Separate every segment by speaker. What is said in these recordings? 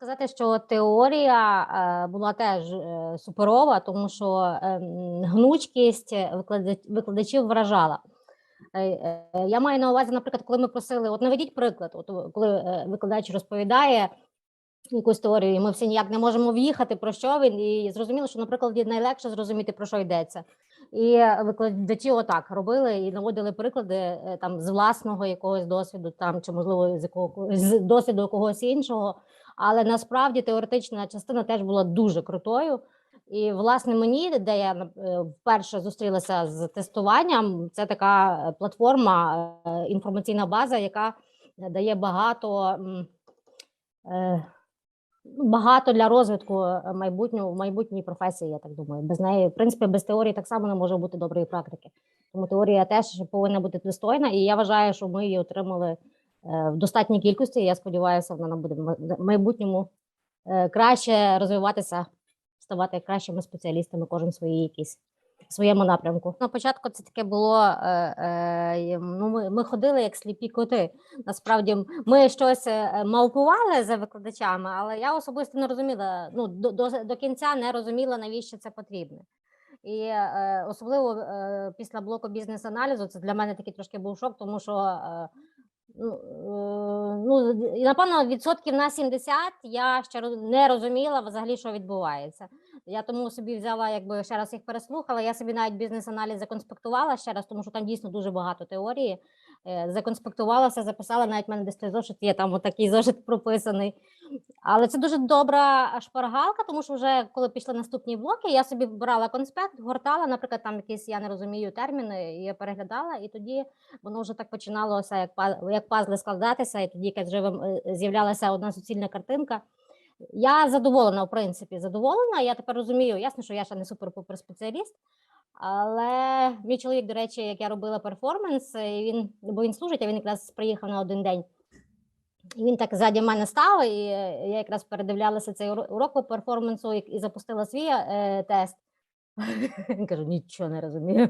Speaker 1: Сказати, що теорія е, була теж е, суперова, тому що ем, гнучкість викладач- викладачів вражала. Е, Я маю на увазі, наприклад, коли ми просили, от наведіть приклад, от коли викладач розповідає якусь теорію, і ми всі ніяк не можемо в'їхати про що він, і зрозуміло, що, наприклад, найлегше зрозуміти, про що йдеться. І викладачі отак робили і наводили приклади там з власного якогось досвіду, там чи можливо з якого з досвіду когось іншого. Але насправді теоретична частина теж була дуже крутою. І власне мені, де я е, вперше зустрілася з тестуванням, це така е, платформа, е, інформаційна база, яка дає багато, ну, багато для розвитку майбутнього в майбутній професії. Я так думаю. Без неї, в принципі, без теорії так само не може бути доброї практики. Тому теорія теж повинна бути достойна, і я вважаю, що ми її отримали в достатній кількості. Я сподіваюся, вона нам буде в майбутньому е, краще розвиватися, ставати кращими спеціалістами, кожен якійсь в своєму напрямку. На початку це таке було. Е, е, ну, ми, ми ходили як сліпі коти. Насправді, ми щось е, мавпували за викладачами, але я особисто не розуміла. Ну до, до, до кінця не розуміла, навіщо це потрібно. І е, особливо е, після блоку бізнес-аналізу це для мене такий трошки був шок, тому що е, ну, е, ну напевно відсотків на 70 я ще не розуміла взагалі, що відбувається. Я тому собі взяла, якби ще раз їх переслухала. Я собі навіть бізнес-аналіз законспектувала ще раз, тому що там дійсно дуже багато теорії. Е, Законспектувалася, записала, навіть в мене десь той зошит є, там отакий зошит прописаний. Але це дуже добра шпаргалка, тому що вже коли пішли наступні блоки, я собі брала конспект, гортала, наприклад, там якісь я не розумію терміни, я переглядала, і тоді воно вже так починалося як як пазли складатися, і тоді якась вже з'являлася одна суцільна картинка. Я задоволена, в принципі, задоволена. Я тепер розумію, ясно, що я ще не супер-пупер спеціаліст. Але мій чоловік, до речі, як я робила перформанс, і він, бо він служить, а він якраз приїхав на один день. І він так ззаді мене став, і е, я якраз передивлялася цей урок по перформансу і запустила свій е, тест. Він каже, нічого не розумію.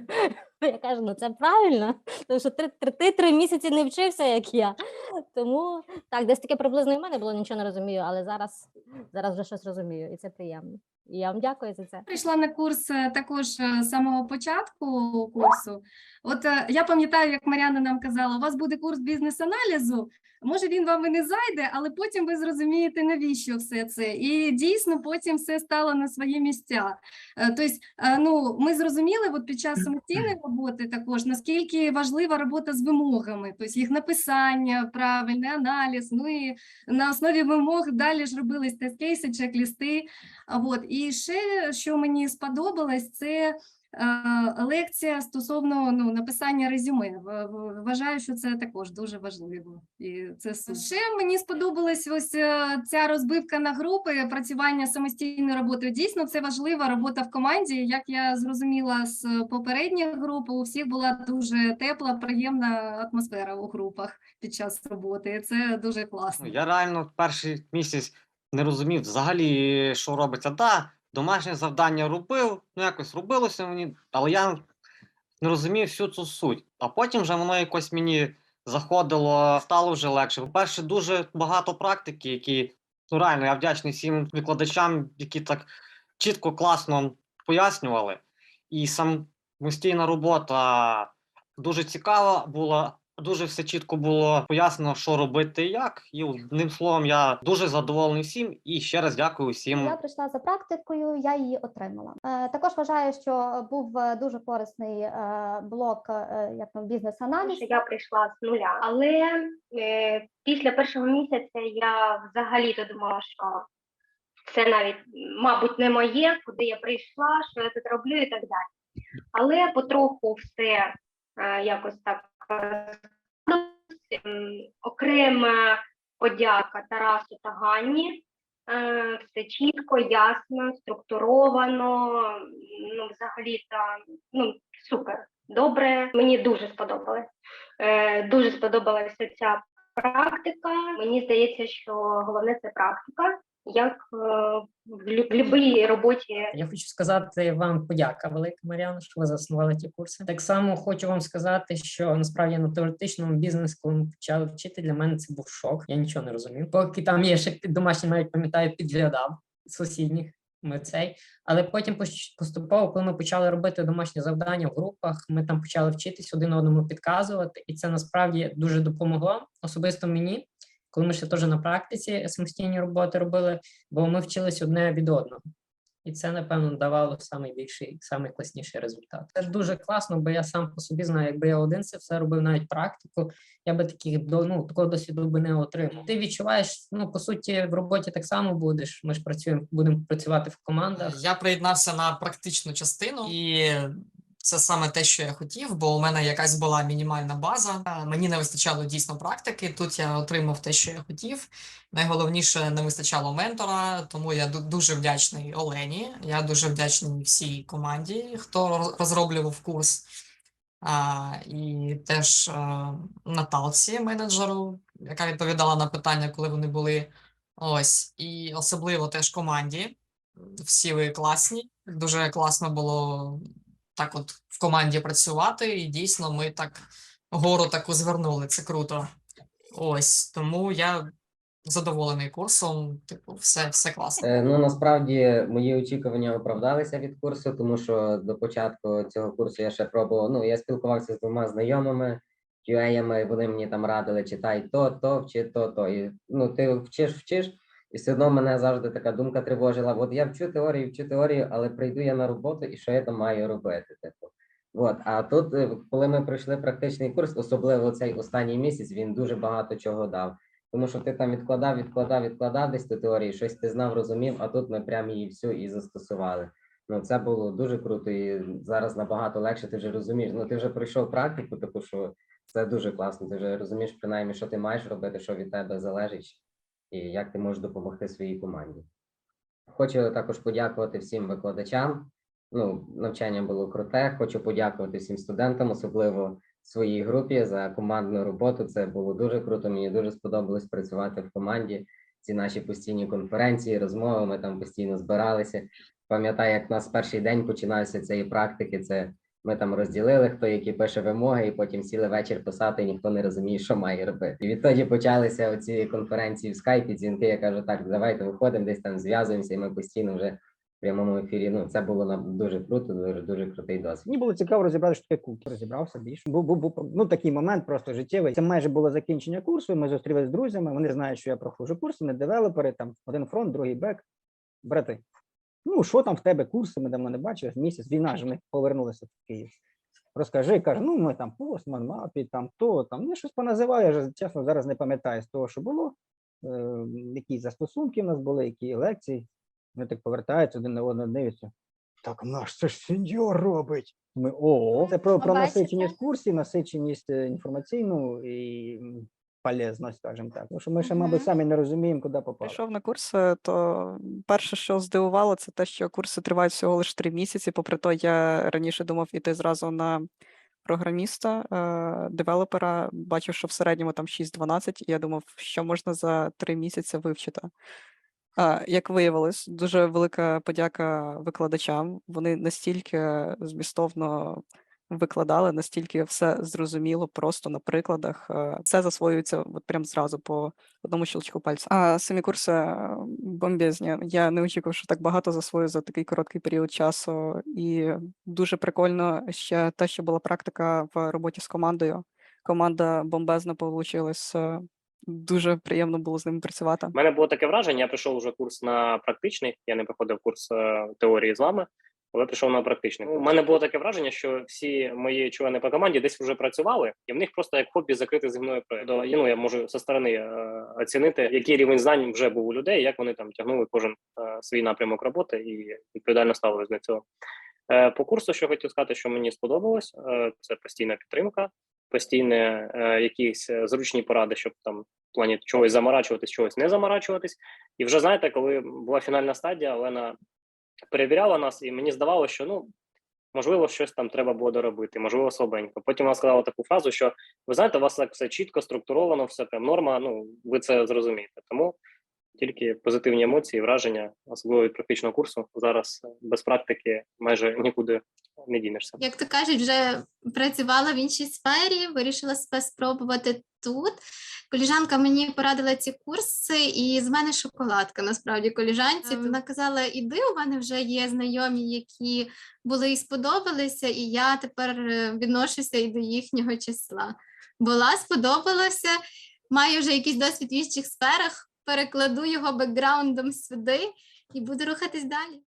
Speaker 1: Я кажу, ну це правильно, тому що ти, три місяці не вчився, як я. Тому так, десь таке приблизно і в мене було, нічого не розумію, але зараз, зараз вже щось розумію, і це приємно. І я вам дякую за це.
Speaker 2: прийшла на курс е, також е, з самого початку курсу. От е, я пам'ятаю, як Мар'яна нам казала, у вас буде курс бізнес-аналізу. Може, він вам і не зайде, але потім ви зрозумієте, навіщо все це. І дійсно потім все стало на свої місця. Тобто, ну, ми зрозуміли от під час самостійної роботи також, наскільки важлива робота з вимогами, тобто їх написання, правильний аналіз. Ну і на основі вимог далі ж робились тест-кейси, чек-лісти. І ще що мені сподобалось, це лекція стосовно ну, написання резюме. Вважаю, що це також дуже важливо. І це. Ще мені сподобалась ось е, ця розбивка на групи, працювання самостійною роботою. Дійсно, це важлива робота в команді. Як я зрозуміла з попередніх груп, у всіх була дуже тепла, приємна атмосфера у групах під час роботи. Це дуже класно.
Speaker 3: Ну, я реально перший місяць не розумів взагалі, що робиться. Да, домашнє завдання робив, ну якось робилося мені, але я не розумів всю цю суть. А потім вже воно якось мені заходило, стало вже легше. По-перше, дуже багато практики, які ну реально я вдячний всім викладачам, які так чітко, класно пояснювали. І самостійна робота дуже цікава була. Дуже все чітко було пояснено, що робити і як. І одним словом, я дуже задоволений всім і ще раз дякую всім.
Speaker 4: Я прийшла за практикою, я її отримала. Е, Також вважаю, що був е, дуже корисний е, блок е, як там бізнес-аналіз.
Speaker 5: я прийшла з нуля. Але е, після першого місяця я взагалі-то думала, що це навіть, мабуть, не моє, куди я прийшла, що я тут роблю і так далі. Але потроху все е, якось так окрема подяка Тарасу та Ганні. Е, Все чітко, ясно, структуровано. Ну, взагалі, та ну супер. Добре, мені дуже сподобалось. Е, дуже сподобалася ця практика. Мені здається, що головне це практика. Як е, в будь-якій роботі
Speaker 6: Я хочу сказати вам подяка велика, Мар'яна, що ви заснували ті курси. Так само хочу вам сказати, що насправді на теоретичному бізнес, коли ми почали вчити, для мене це був шок. Я нічого не розумів. Поки там є ще домашній, навіть пам'ятаю, підглядав сусідніх. Ми цей, але потім поступово, коли ми почали робити домашні завдання в групах, ми там почали вчитись один одному підказувати, і це насправді дуже допомогло особисто мені, коли ми ще теж на практиці самостійні роботи робили, бо ми вчились одне від одного. І це, напевно, давало найбільший, найкласніший результат. Це ж дуже класно, бо я сам по собі знаю, якби я один це все робив навіть практику, я би таких до- ну, такого досвіду би не отримав. Ти відчуваєш, ну по суті, в роботі так само будеш. Ми ж працюємо, будемо працювати в командах.
Speaker 7: Я приєднався на практичну частину, і це саме те, що я хотів, бо у мене якась була мінімальна база. Е, Мені не вистачало дійсно практики. Тут я отримав те, що я хотів. Найголовніше не вистачало ментора, тому я дуже вдячний Олені. Я дуже вдячний всій команді, хто розроблював курс. А, і теж а, Наталці, менеджеру, яка відповідала на питання, коли вони були. Ось, і особливо теж команді. Всі ви класні. Дуже класно було так, от в команді працювати, і дійсно ми так гору таку звернули. Це круто. Ось тому я задоволений курсом. Типу, все, все класно.
Speaker 8: Е, Ну насправді мої очікування оправдалися від курсу, тому що до початку цього курсу я ще пробував. Ну я спілкувався з двома знайомими QA-ями, вони мені там радили, читай то, то, вчи то, то. І ну ти вчиш, вчиш, і все одно мене завжди така думка тривожила. От я вчу теорію, вчу теорію, але прийду я на роботу, і що я там маю робити? Типу. От, а тут, е, коли ми пройшли практичний курс, особливо цей останній місяць, він дуже багато чого дав. Тому що ти там відкладав, відкладав, відкладав десь ту теорію, щось ти знав, розумів, а тут ми прямо її всю і застосували. Ну це було дуже круто, і зараз набагато легше. Ти вже розумієш. Ну ти вже пройшов практику, таку що це дуже класно. Ти вже розумієш, принаймні, що ти маєш робити, що від тебе залежить, і як ти можеш допомогти своїй команді. Хочу також подякувати всім викладачам. Ну, навчання було круте. Хочу подякувати всім студентам, особливо своїй групі за командну роботу. Це було дуже круто. Мені дуже сподобалось працювати в команді. Ці наші постійні конференції, розмови. Ми там постійно збиралися. Пам'ятаю, як у нас перший день починався цієї практики. Це ми там розділили, хто які пише вимоги, і потім сіли вечір писати, і ніхто не розуміє, що має робити. І відтоді почалися оці конференції в скайпі, дзвінки. Я кажу, так, давайте виходимо, десь там зв'язуємося, і ми постійно вже в прямому ефірі. Ну це було нам дуже круто, дуже дуже крутий досвід.
Speaker 9: Мені було цікаво розібрати, що таке куки. Розібрався більше. Був, був, був ну, такий момент просто життєвий. Це майже було закінчення курсу. Ми зустрілися з друзями. Вони знають, що я проходжу курс, вони девелопери, там один фронт, другий бек. Брати. Ну, що там в тебе курси? Ми давно не бачили. Місяць війна ж ми повернулися в Київ. Розкажи, каже, ну ми там постман, мапі, там то, там ну, щось поназиваю, я ж чесно зараз не пам'ятаю з того, що було. Е, які застосунки в нас були, які лекції. Вони так повертаються один на одного дивляться. Так наш це ж сеньор робить. Ми о, це про, про насиченість курсів, насиченість е, інформаційну і м, полезність, скажімо так. Тому що ми ще, мабуть, самі не розуміємо, куди попали.
Speaker 10: Прийшов на курси, то перше, що здивувало, це те, що курси тривають всього лише три місяці. Попри то, я раніше думав іти зразу на програміста, е, девелопера. Бачив, що в середньому там 6-12, і я думав, що можна за три місяці вивчити. А, Як виявилось, дуже велика подяка викладачам. Вони настільки змістовно викладали, настільки все зрозуміло, просто на прикладах. е, Все засвоюється от прям зразу по одному щелчку пальця. А самі курси е, бомбезні. Я не очікував, що так багато засвою за такий короткий період часу. І дуже прикольно ще те, що була практика в роботі з командою. Команда бомбезна получилась. е, Дуже приємно було з ними працювати.
Speaker 11: У мене було таке враження, я прийшов вже курс на практичний, я не проходив курс теорії з вами, але прийшов на практичний. У мене було таке враження, що всі мої члени по команді десь вже працювали, і в них просто як хобі закрити зі мною проєкт. До- Ну, я можу зі сторони е, оцінити, який рівень знань вже був у людей, як вони там тягнули кожен е, свій напрямок роботи і відповідально ставились до цього. Е, По курсу, що хотів сказати, що мені сподобалось, е, це постійна підтримка, постійне е, якісь зручні поради, щоб там в плані чогось заморачуватись, чогось не заморачуватись. І вже знаєте, коли була фінальна стадія, Олена перевіряла нас, і мені здавалося, що ну можливо щось там треба було доробити, можливо, слабенько. Потім вона сказала таку фразу, що ви знаєте, у вас так все чітко, структуровано, все прям норма. Ну ви це зрозумієте. Тому Тільки позитивні емоції, враження, особливо від практичного курсу. Зараз без практики майже нікуди не дінешся.
Speaker 12: як то кажуть, вже працювала в іншій сфері, вирішила себе спробувати тут. Коліжанка мені порадила ці курси, і з мене шоколадка. Насправді, коліжанці. Вона казала: іди, у мене вже є знайомі, які були і сподобалися, і я тепер е, відношуся і до їхнього числа. Була, сподобалася, маю вже якийсь досвід в інших сферах, перекладу його бекграундом сюди і буду рухатись далі.